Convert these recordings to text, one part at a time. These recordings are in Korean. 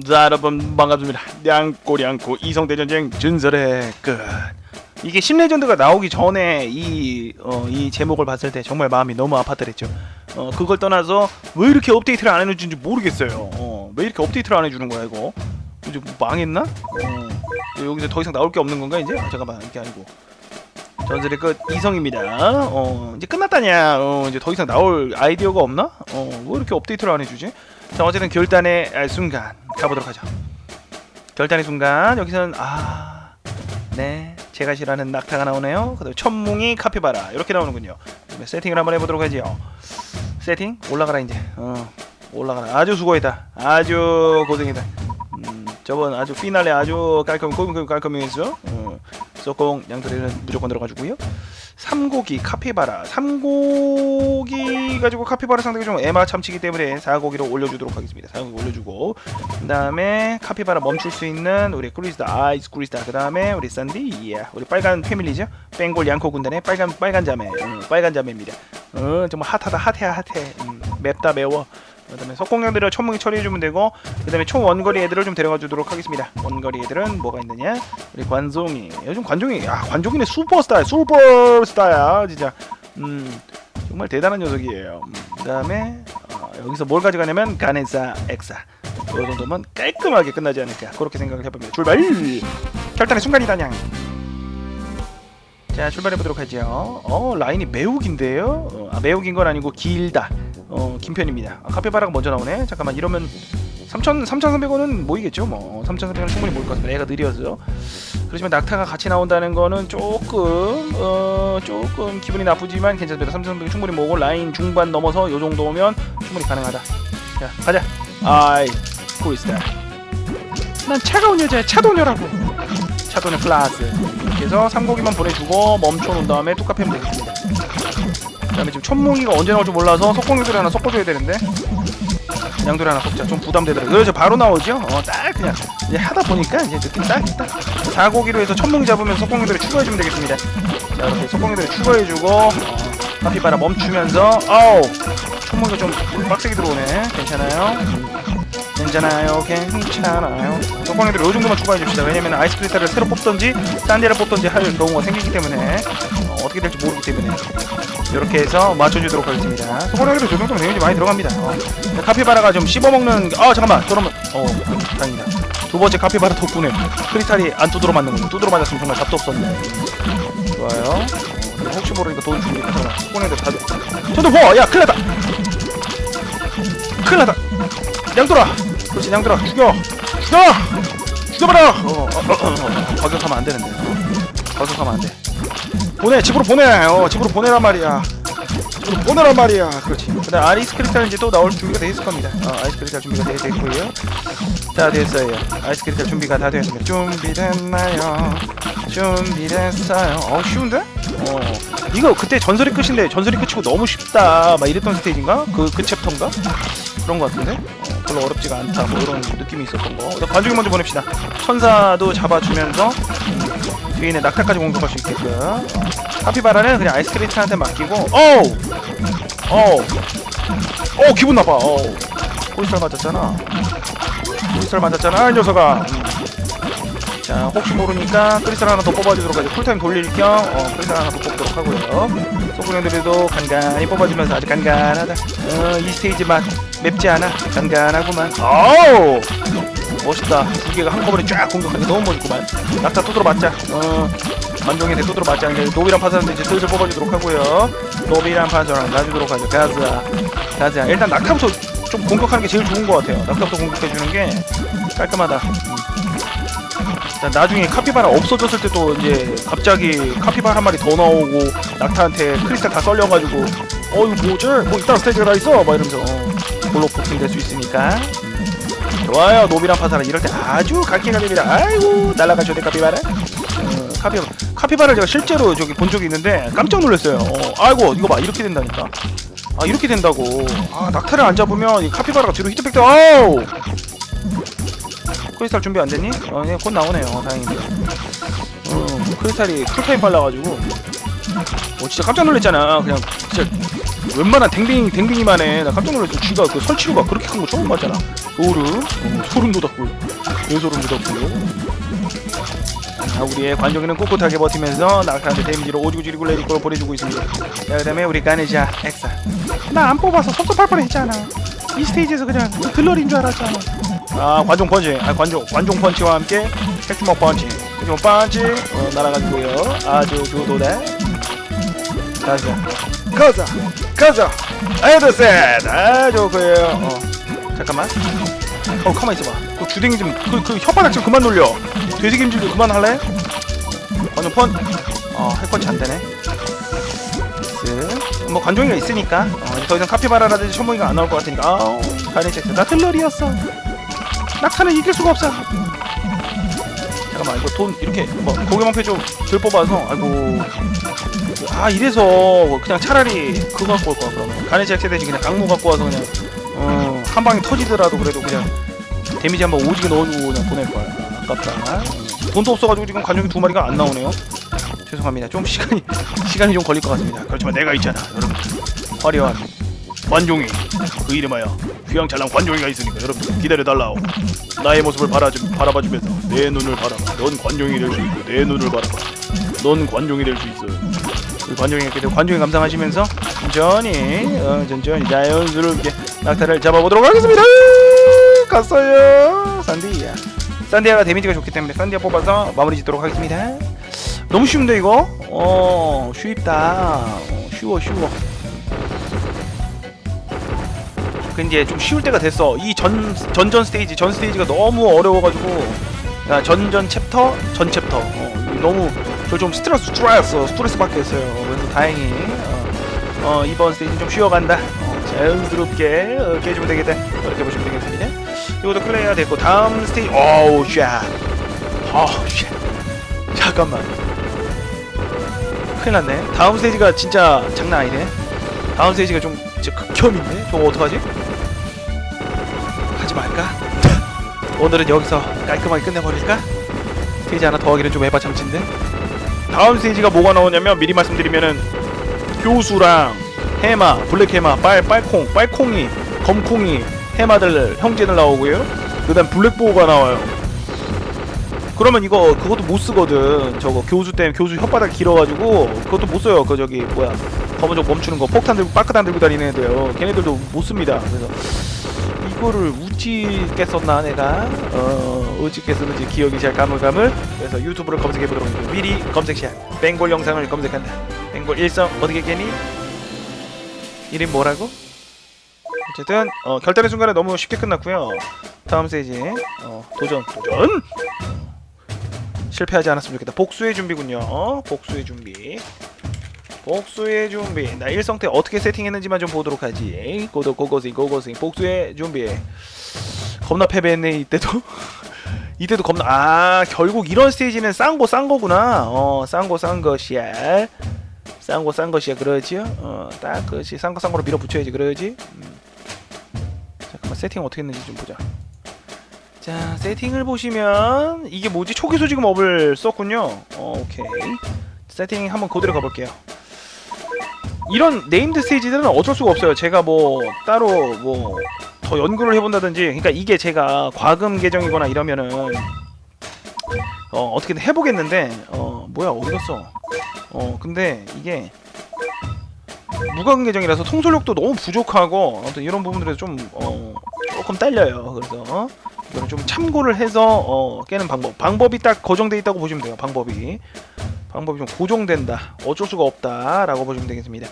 자 여러분 반갑습니다. 냥꼬량코 이성대전쟁 전설의 끝. 이게 신레전드가 나오기 전에 이, 어, 이 제목을 봤을 때 정말 마음이 너무 아팠더랬죠. 어, 그걸 떠나서 왜 이렇게 업데이트를 안 해주는지 모르겠어요. 어, 왜 이렇게 업데이트를 안 해주는 거야 이거? 이제 뭐 망했나? 어, 여기서 더 이상 나올 게 없는 건가 이제? 아, 잠깐만 이게 아니고. 전설의 끝 이성입니다. 어, 이제 끝났다냐? 어, 이제 더 이상 나올 아이디어가 없나? 어, 왜 이렇게 업데이트를 안 해주지? 자 어쨌든 결단의 아, 순간 가보도록 하죠. 결단의 순간 여기서는 아 네 제가 싫어하는 낙타가 나오네요. 그다음에 천뭉이 카피바라. 이렇게 나오는군요. 세팅을 한번 해보도록 하죠 세팅? 올라가라 이제. 어 올라가라. 아주 수고했다. 아주 고생했다. 음 저번 아주 피날레 아주 깔끔 깔끔 깔끔히 했어 어, 소공 양털이는 무조건 들어가주고요. 삼고기 카피바라. 삼고기 가지고 카피바라 상당히 좀 에마 참치기 때문에 사고기로 올려주도록 하겠습니다. 사고기 올려주고 그 다음에 카피바라 멈출 수 있는 우리 크리스타 아이스 크리스타 그 다음에 우리 산디 예, 우리 빨간 패밀리죠? ben골 양코 군단의 빨간 빨간 자매 음, 빨간 자매입니다. 어, 정말 핫하다 핫해 핫해. 음, 맵다 매워. 그 다음에 석공룡들을 천문이 처리해주면 되고 그 다음에 총 원거리 애들을 좀 데려가 주도록 하겠습니다. 원거리 애들은 뭐가 있느냐? 우리 관종이. 요즘 관종이 아 관종이네 슈퍼스타야 슈퍼스타야 진짜. 음 정말 대단한 녀석이에요. 음, 그다음에 어, 여기서 뭘 가져가냐면 가네사 엑사 이 정도면 깔끔하게 끝나지 않을까 그렇게 생각을 해봅니다. 출발 결단의 순간이다냥. 자 출발해 보도록 하죠. 어 라인이 매우 긴데요. 어, 아, 매우 긴 건 아니고 길다. 어, 긴 편입니다. 아, 카페바라가 먼저 나오네. 잠깐만 이러면 3,000 3,300원은 모이겠죠. 뭐 3,300원 충분히 모일 것 같습니다. 애가 느려서. 그렇지만 낙타가 같이 나온다는 거는 조금 어 조금 기분이 나쁘지만 괜찮습니다. 3,300원 충분히 모으고 라인 중반 넘어서 요 정도면 충분히 가능하다. 자 가자. 아이 코이스타. 난 차가운 여자야 차도녀라고. 차도녀 플러스. 이렇게 해서 삼고기만 보내주고 멈춰 놓은 다음에 뚝 카페면 되겠습니다. 그 다음에 지금 천몽이가 언제 나올지 몰라서 속공유돌이 하나 섞어줘야 되는데 양돌이 하나 섞자. 좀 부담되더라고요 그래서 바로 나오죠? 어 딱 그냥. 이제 하다 보니까 이제 느낌 딱 있다 사고기로 해서 천몽 잡으면 속공유돌이 추가해주면 되겠습니다. 자 이렇게 속공유돌이 추가해주고 어, 카피바라 멈추면서 어우! 천몽이가 좀 빡세게 들어오네. 괜찮아요? 괜찮아요? 괜찮아요? 속공유돌이 요 정도만 추가해 줍시다. 왜냐면 아이스크리스탈을 새로 뽑던지 딴 데를 뽑던지 할 경우가 생기기 때문에 어, 어떻게 될지 모르기 때문에 이렇게 해서 맞춰주도록 하겠습니다. 저 정도면 데미지 많이 들어갑니다. 어. 카피바라가 좀 씹어먹는 어 잠깐만 그러면 어 다행이다. 두 번째 카피바라 덕분에 크리스탈이 안 두드러 맞는군요. 두드러 맞았으면 정말 답도 없었네. 좋아요. 어, 혹시 모르니까 돈 주니까 잠깐만 소고기도 다 줘. 저도 뭐? 야 큰일 났다. 큰일 났다. 양돌아. 그렇지 양돌아 죽여. 죽여. 죽여버려. 어, 어, 어, 어, 어. 과격하면 안 되는데. 어. 과격하면 안 돼. 보내 집으로 보내. 어 집으로 보내란 말이야. 집으로 보내란 말이야. 그렇지. 그다음 아이스 크리스탈 이제 또 나올 준비가 돼 있을 겁니다. 어 아이스 크리스탈 준비가 돼 있고요. 다 됐어요. 아이스 크리스탈 준비가 다 되었습니다. 준비됐나요? 준비됐어요. 어 쉬운데? 어. 이거 그때 전설의 끝인데 전설의 끝이고 너무 쉽다. 막 이랬던 스테이지인가? 그 그 챕터인가? 그런 거 같은데? 어, 별로 어렵지가 않다. 뭐 이런 느낌이 있었던 거. 관중이 먼저 보냅시다. 천사도 잡아주면서 뒤에 있는 낙타까지 공격할 수 있게끔. 카피바라는 그냥 아이스크리스한테 맡기고. 어우! 어우! 어우 기분 나빠. 어우. 포리스탈 맞았잖아. 포리스탈 맞았잖아 이 녀석아. 음. 자 혹시 모르니까 크리스탈 하나 더 뽑아주도록 하죠. 쿨타임 돌릴 겸 어, 크리스탈 하나 더 뽑도록 하고요. 소구령들도 간간히 뽑아주면서 아주 간간하다. 어, 이 스테이지 맛 맵지 않아. 간간하구만. 어우 멋있다. 두 개가 한꺼번에 쫙 공격하니까 너무 멋있구만 낙타 두드러 맞자. 어 관종한테 두드러 맞자. 이제 노비랑 파산한테 이제 슬슬 뽑아주도록 하고요. 노비랑 파산랑 놔주도록 하죠. 가자. 가자. 일단 낙타부터 좀 공격하는 게 제일 좋은 것 같아요. 낙타부터 공격해주는 게 깔끔하다. 나중에 카피바라 없어졌을 때도 이제 갑자기 카피바라 한 마리 더 나오고 낙타한테 크리스탈 다 썰려가지고 어 이거 뭐지? 뭐 이따 스테이지가 다 있어? 막 이러면서 어, 볼로 포킹 될수 있으니까 좋아요. 노비랑 파사라 이럴 때 아주 각기가 됩니다. 아이고 날라가셔야 돼 카피바라. 어, 카피바라 카피바라를 제가 실제로 저기 본 적이 있는데 깜짝 놀랐어요. 어, 아이고 이거 봐. 이렇게 된다니까. 아 이렇게 된다고. 아 낙타를 안 잡으면 이 카피바라가 뒤로 히트백도 아우! 크리스탈 준비 안 됐니? 어, 네, 곧 나오네요. 다행이네요. 어, 크리스탈이 쿨타임 빨라가지고. 어 진짜 깜짝 놀랐잖아. 그냥 진짜 웬만한 댕댕이 댕댕이만 해나 깜짝 놀랐어. 쥐가 그 설치류가 그렇게 큰 거 처음 봤잖아. 소름 어, 소름 돋았고요. 왜 소름 돋았고요? 자, 우리의 관종이는 꿋꿋하게 버티면서 낙타한테 데미지로 오지구 지리고 레디코로 보내주고 있습니다. 자 그 다음에 우리 가네자 엑사. 나 안 뽑아서 섭섭할 뻔했잖아. 이 스테이지에서 그냥 글러리인 줄 알았잖아. 아 관종 펀치. 아 관종 관종 펀치와 함께 핵주먹 펀치. 핵주먹 펀치. 어, 날아가지고요. 아주 좋도다 가자 가자 가자. 에드셋. 아 좋고요 어 잠깐만. 어 가만 있어봐. 그 주댕이 좀그 그 혓바닥 좀 그만 놀려. 돼지김질 좀 그만 할래? 관종 펀어 핵펀치 안 되네. 쓱. 뭐 관종이가 있으니까 어, 더 이상 카피바라라든지 셔몽이가 안 나올 것 같으니까. 아우 가네체스. 나 틀러리였어. 낙타는 이길 수가 없어. 잠깐만 이거 돈 이렇게 뭐 고개망패 좀덜 뽑아서. 아이고 아 이래서 그냥 차라리 그거 갖고 올 거야 그러면 가네체스 대신 그냥 강모 갖고 와서 그냥 어, 한 방에 터지더라도 그래도 그냥 데미지 한번 오지게 넣어주고 그냥 보낼 거야 아깝다 돈도 없어가지고 지금 관종이 두 마리가 안 나오네요 죄송합니다. 좀 시간이 시간이 좀 걸릴 것 같습니다. 그렇지만 내가 있잖아, 여러분. 화려한 관종이 그 이름하여 휘황찬란 관종이가 있으니까 여러분 기다려 달라오. 나의 모습을 바라주, 바라봐주면서 내 눈을 바라봐. 넌 관종이 될 수 있고 내 눈을 바라봐. 넌 관종이 될 수 있어. 그 관종이 이렇게 되고 관종이 감상하시면서 천천히 어, 천천히 자연스럽게 낙타를 잡아보도록 하겠습니다. 갔어요, 산디야. 산디아가 데미지가 좋기 때문에 산디아 뽑아서 마무리 짓도록 하겠습니다. 너무 쉬운데 이거? 어 쉽다 어, 쉬워 쉬워 그 이제 좀 쉬울 때가 됐어 이 전 전전 스테이지 전 스테이지가 너무 어려워가지고 야, 전전 챕터 전 챕터 어, 너무 저좀 스트레스 스트레스 스트레스 받게 했어요. 그래서 다행히 어, 어, 이번 스테이지 좀 쉬어간다. 어, 자연스럽게 어, 깨주면 되겠다. 그렇게 보시면 되겠습니다. 이것도 플레이가 됐고 다음 스테이지 어우 샷 어우 샷 잠깐만. 큰일 났네. 다음 스테이지가 진짜 장난 아니네. 다음 스테이지가 좀 진짜 극혐인데? 저거 어떡하지? 하지 말까? 오늘은 여기서 깔끔하게 끝내버릴까? 스테이지 하나 더 하기는 좀 해봐 참친데 다음 스테이지가 뭐가 나오냐면 미리 말씀드리면은 교수랑 해마, 블랙 해마, 빨, 빨콩, 빨콩이, 검콩이 해마들 형제들 나오고요 그 다음 블랙보우가 나와요 그러면 이거 그것도 못 쓰거든. 저거 교수 때문에 교수 혓바닥 길어가지고 그것도 못 써요. 그 저기 뭐야 검은 저 멈추는 거 폭탄 들고 빠크탄 들고 다니는 애들요. 걔네들도 못 씁니다. 그래서 이거를 우찌게 썼나 내가 어 우찌게 썼는지 기억이 잘 가물가물. 그래서 유튜브를 검색해 보도록 하겠습니다. 미리 검색샷 뱅골 영상을 검색한다. 뱅골 일성 어떻게 깨니? 이름 뭐라고? 어쨌든 어, 결단의 순간에 너무 쉽게 끝났고요. 다음 스테이지 어, 도전 도전. 실패하지 않았으면 좋겠다. 복수의 준비군요. 어? 복수의 준비. 복수의 준비. 나 일성태 어떻게 세팅했는지만 좀 보도록 하지. 고도 고고싱 고고싱. 복수의 준비. 겁나 패배했네 이때도. 이때도 겁나 아 결국 이런 스테이지는 싼 거 싼 거구나. 어, 싼 거 싼 것이야. 싼 거 싼 것이야. 그러지요? 어, 딱 그렇지. 싼 거 싼 거로 밀어붙여야지. 그러지? 음. 잠깐만 세팅 어떻게 했는지 좀 보자. 자 세팅을 보시면 이게 뭐지 초기소 지금 업을 썼군요 어, 오케이 세팅 한번 그대로 가볼게요 이런 네임드 스테이지들은 어쩔 수가 없어요 제가 뭐 따로 뭐 더 연구를 해본다든지 그러니까 이게 제가 과금 계정이거나 이러면은 어 어떻게든 해보겠는데 어 뭐야 어디 갔어 어 근데 이게 무과금 계정이라서 통솔력도 너무 부족하고 아무튼 이런 부분들에서 좀 어, 조금 딸려요 그래서 어? 이거는 좀 참고를 해서 어, 깨는 방법. 방법이 딱 고정돼 있다고 보시면 돼요. 방법이. 방법이 좀 고정된다. 어쩔 수가 없다라고 보시면 되겠습니다.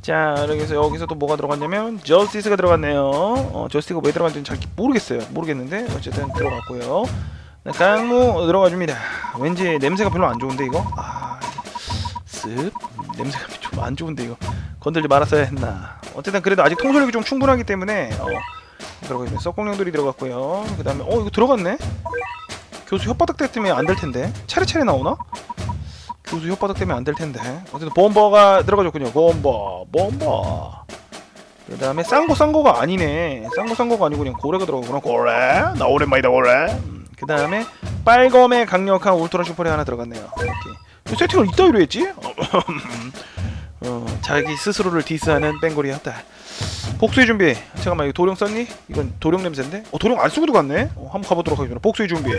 자, 여기서 여기서 또 뭐가 들어갔냐면 저스티스가 들어갔네요. 어, 저스티스가 왜 들어갔는지 잘 모르겠어요. 모르겠는데 어쨌든 들어갔고요. 네, 강무 들어가 줍니다. 왠지 냄새가 별로 안 좋은데 이거. 아, 습 음, 냄새가 좀 안 좋은데 이거 건들지 말았어야 했나. 어쨌든 그래도 아직 통솔력이 좀 충분하기 때문에 어, 들어가 있네. 썩공룡들이 들어갔고요. 그 다음에 어 이거 들어갔네. 교수 혓바닥 때문에 안 될 텐데 차례차례 나오나? 교수 혓바닥 때문에 안 될 텐데 어쨌든 범버가 들어가줬군요. 범버, 범버. 그 다음에 쌍거 쌍거가 아니네. 쌍거 쌍거가 아니고 그냥 고래가 들어가구나. 고래? 나 오랜만이다 고래. 음, 그 다음에 빨검의 강력한 울트라 슈퍼레 하나 들어갔네요. 이렇게 세팅을 이따위로 했지? 어, 자기 스스로를 디스하는 뺑골이었다. 복수의 준비. 잠깐만 이거 도령 썼니? 이건 도령 냄새인데? 어 도령 안 쓰고 들어갔네? 어, 한번 가보도록 하겠습니다. 복수의 준비.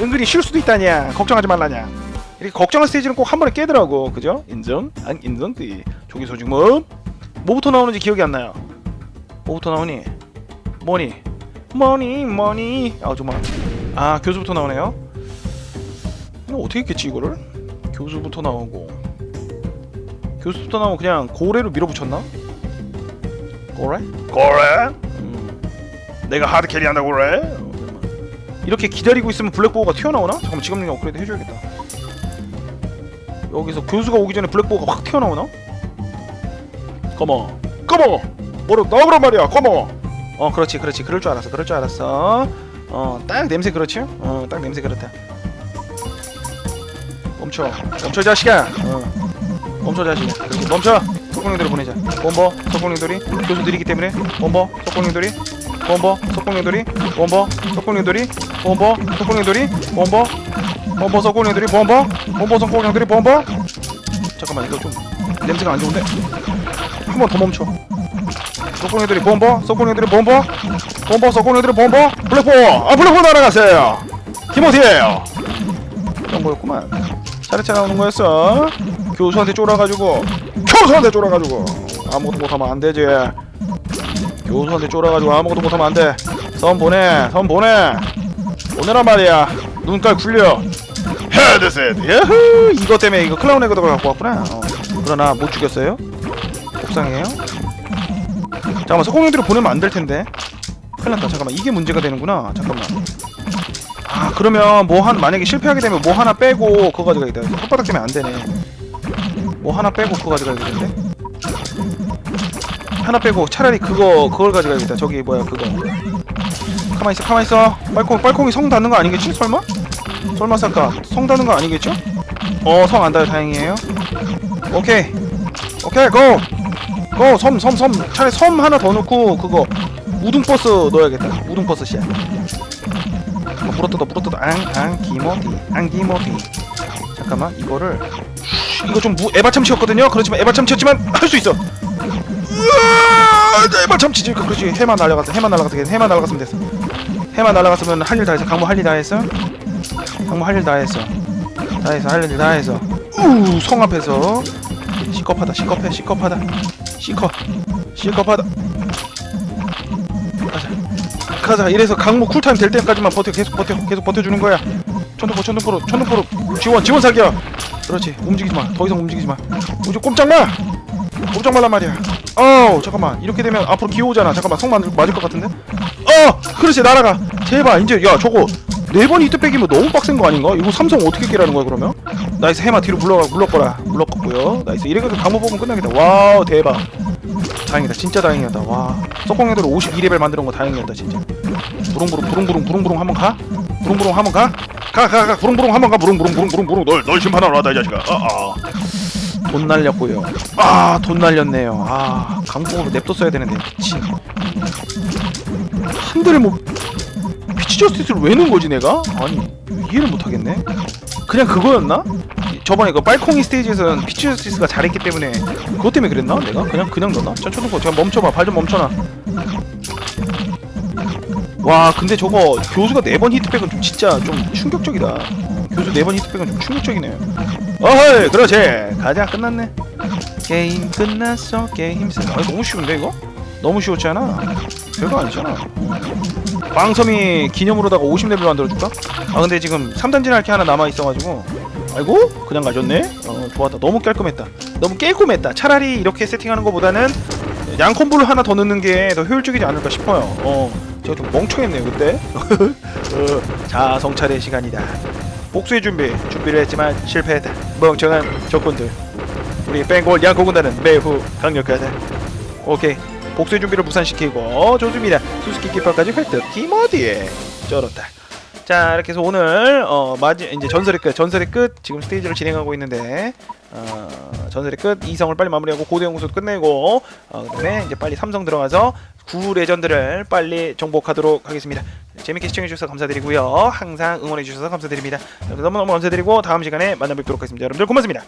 은근히 쉴 수도 있다냐. 걱정하지 말라냐. 이렇게 걱정할 스테이지는 꼭 한 번에 깨더라고. 그죠? 인정? 안 인정? 띠. 조기 소중문. 뭐부터 나오는지 기억이 안 나요. 뭐부터 나오니? 뭐니? 뭐니 뭐니? 아 정말. 아 교수부터 나오네요. 어떻게 했겠지 이거를? 교수부터 나오고 교수부터 나오고 그냥 고래로 밀어붙였나? 고래? 고래? 음. 내가 하드 캐리 한다고 그래? 어, 이렇게 기다리고 있으면 블랙보어가 튀어나오나? 잠깐만 지금 능력 업그레이드 해줘야겠다 여기서 교수가 오기 전에 블랙보어가 확 튀어나오나? 컴온 컴온 뭐로 나오란 말이야. 컴온 어 그렇지 그렇지. 그럴 줄 알았어. 그럴 줄 알았어. 어 딱 냄새 그렇지? 어 딱 냄새 그렇다. 멈춰. 멈춰 이 자식아. 어. 멈춰 자식아. 그렇지. 멈춰. 석공룡들을 보내자. 본버 석공룡들이 교수들이기 때문에. 본버 석공룡들이. 본버 석공룡들이. 본버 석공룡들이. 본버 석공룡들이. 본버 본버 석공룡들이 본버? 본버 석공룡들이 본버? 잠깐만 이거 좀 냄새가 안 좋은데? 한 번 더 멈춰. 석공룡들이 본버? 석공룡들이 본버? 본버 석공룡들이 본버? 블랙포 아 블랙포 날아갔어요! 김호티예요! 그런 거였구만. 차례차 나오는 거였어. 교수한테 쫄아가지고 교수한테 쫄아가지고. 아무것도 못하면 안 되지. 교수한테 쫄아가지고 아무것도 못하면 안돼 선 보내 선 보내. 오늘란 말이야. 눈깔 굴려 헤드셋. 야후 이것 때문에 이거 클라운 에그도 갖고 왔구나. 어. 그러나 못 죽였어요. 속상해요. 잠깐만 석공룡들을 보내면 안 될 텐데. 큰일 났다. 잠깐만. 이게 문제가 되는구나. 잠깐만. 아 그러면 뭐 한 만약에 실패하게 되면 뭐 하나 빼고 그거 가져가야겠다 혓바닥 때문에 안 되네. 뭐 하나 빼고 그거 가져가야겠는데? 하나 빼고 차라리 그거 그걸 가져가야겠다. 저기 뭐야 그거. 가만 있어 가만 있어. 빨콩 빨콩이 성 닿는 거 아니겠지 설마 설마 쌀까? 성 닿는 거 아니겠죠? 어 성 안 닿아요. 다행이에요. 오케이. 오케이 고 고 섬 섬 섬. 차라리 섬 하나 더 넣고 그거 우등버스 넣어야겠다. 우등버스 씨야. 어, 물어뜯어 물어뜯어 앙앙 기모디. 앙 기모디. 잠깐만 이거를. 이거 좀 무, 에바 참치였거든요? 그렇지만 에바 참치였지만 할 수 있어. 에바 참치지. 그렇지. 해만 날아갔어 해만 날아갔어 해만 날아갔으면 됐어. 해만 날아갔으면 할 일 다 했어 강모 할 일 다 했어 강모 할일다 했어 다 했어 할일다 했어 우성 앞에서. 시겁하다 시겁해 시겁하다. 시겁 시겁하다. 가자. 가자. 이래서 강모 쿨타임 될 때까지만 버텨 계속 버텨 계속 버텨주는 거야. 천둥포 천둥포로 천둥포로. 지원 지원 사기야 그렇지. 움직이지 마 더 이상 움직이지 마. 우지 꼼짝 마! 꼼짝 말란 말이야. 어우 잠깐만. 이렇게 되면 앞으로 기어오잖아. 잠깐만. 성 맞을, 맞을 것 같은데? 어! 그렇지. 날아가. 제발. 이제 야 저거 네번 히트 빼기면 너무 빡센 거 아닌가? 이거 삼성 어떻게 깨라는 거야 그러면? 나이스 해마 뒤로 물러 물렀거라 물렀고요. 나이스 해서 강모 뽑으면 끝나겠다. 와우 대박. 다행이다 진짜 다행이었다. 와. 석공애들 52레벨 만들어 온거 다행이었다 진짜. 부릉부릉 부릉부릉 부릉부릉 한번 가? 부릉부릉 한번 가? 가 가 가 부릉부릉 한번 가 부릉부릉 부릉부릉 부릉 널널 심판하러 왔다 이 자식아. 아돈 날렸고요. 아 돈 날렸네요. 아 강공으로 냅뒀어야 되는데 미친. 한 대를 뭐 피치 저스티스를 왜 넣은 거지 내가 아니 이해를 못하겠네 그냥 그거였나? 저번에 그 빨콩이 스테이지에서는 피치 저스티스가 잘했기 때문에 그것 때문에 그랬나? 내가 그냥 그냥 넣나? 천천히 거 제가 멈춰봐 발 좀 멈춰놔 와 근데 저거 교수가 네 번 히트백은 좀 진짜 좀 충격적이다 어, 교수 네 번 히트백은 좀 충격적이네요 어허이 그렇지 가자 끝났네 게임 끝났어 게임 끝 아니 너무 쉬운데 이거? 너무 쉬웠지 않아? 별거 아니잖아 빵섬이 기념으로다가 50레벨 만들어줄까? 아 근데 지금 3단진 할게 하나 남아있어가지고. 아이고 그냥 가졌네? 어 좋았다. 너무 깔끔했다. 너무 깨꼼했다. 차라리 이렇게 세팅하는 것보다는 양콤보를 하나 더 넣는 게 더 효율적이지 않을까 싶어요. 어 제가 좀 멍청했네요 그때. 어, 자 성찰의 시간이다. 복수의 준비 준비를 했지만 실패했다. 멍청한 적군들. 우리 ben골 양코군단은 매우 강력하다. 오케이 복수의 준비를 무산시키고 좋습니다 수수께 기파까지 획득. 기모디에 쩔었다. 자 이렇게 해서 오늘 어 마지 이제 전설의 끝 전설의 끝. 지금 스테이지를 진행하고 있는데 어 전설의 끝. 이성을 빨리 마무리하고 고대 연구소 끝내고 어 그다음에 이제 빨리 삼성 들어가서 구 레전드를 빨리 정복하도록 하겠습니다. 재밌게 시청해 주셔서 감사드리고요. 항상 응원해 주셔서 감사드립니다. 너무너무 감사드리고 다음 시간에 만나 뵙도록 하겠습니다. 여러분들 고맙습니다